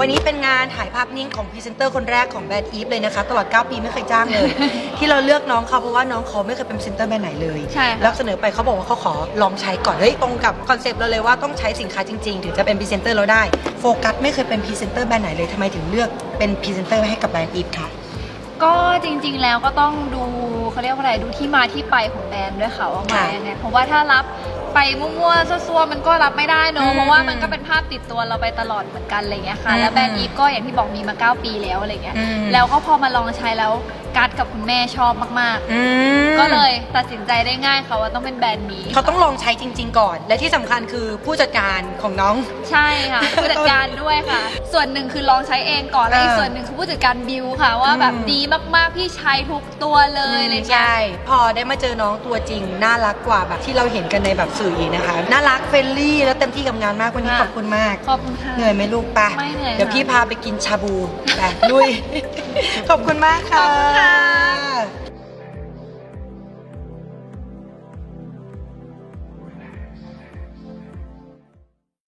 วันนี้เป็นงานถ่ายภาพนิ่งของพรีเซนเตอร์คนแรกของแบรนด์อีฟเลยนะคะ ตลอด 9 ปีไม่เคยจ้างเลย ที่เราเลือกน้องเขาเพราะว่าน้องเขาไม่เคยเป็นพรีเซนเตอร์แบรนด์ไหนเลยใช่ค่ะ แล้วเสนอไปเขาบอกว่าเขาขอลองใช้ก่อนเฮ้ยตรงกับคอนเซปต์เราเลยว่าต้องใช้สินค้าจริงๆ ถึงจะเป็นพรีเซนเตอร์เราได้โฟกัสไม่เคยเป็นพรีเซนเตอร์แบรนด์ไหนเลยทำไมถึงเลือกเป็นพรีเซนเตอร์ให้กับแบรนด์อีฟคะ ก็จริงๆแล้วก็ต้องดูเขาเรียกว่าอะไรดูที่มาที่ไปของแบรนด์ด้วยค่ะว่ามาค่ะ ยังไงเพราะว่าถ้ารับ ไปมั่วๆซัวๆมันก็รับไม่ได้เนอือะมเพราะว่ามันก็เป็นภาพติดตัวเราไปตลอดเหมือนกันอะไรเงี้ยค่ะ อืมแล้วแบรนด์อีฟก็อย่างที่บอกมีมา 9 ปีแล้วอะไรเงี้ยอืมแล้วก็พอมาลองใช้แล้ว กัดกับคุณแม่ชอบมากอืมๆ ก็เลยตัดสินใจได้ง่ายค่ะว่าต้องเป็นแบรนด์นี้ เขาต้องลองใช้จริง ๆ ก่อน และที่สำคัญคือผู้จัดการของน้อง ใช่ค่ะ ผู้จัดการด้วยค่ะ ส่วนหนึ่งคือลองใช้เองก่อนแล้วอีกเออส่วนหนึ่งคือผู้จัดการบิวค่ะ ว่าแบบอืม ดีมากๆพี่ใช้ทุกตัวเลยอะไรเงี้ย ใช่ พอได้มาเจอน้องตัวจริง น่ารักกว่าแบบที่เราเห็นกันในแบบสื่ออีกนะคะ น่ารักเฟรนลี่แล้วเต็มที่กับงานมากวันนี้ค่ะ ขอบคุณมาก ขอบคุณค่ะ เหนื่อยไหมลูกปะไม่เหนื่อยเดี๋ยวค่ะพี่พาไปกินชาบูไปลุย ขอบคุณมากค่ะ ขอบคุณค่ะ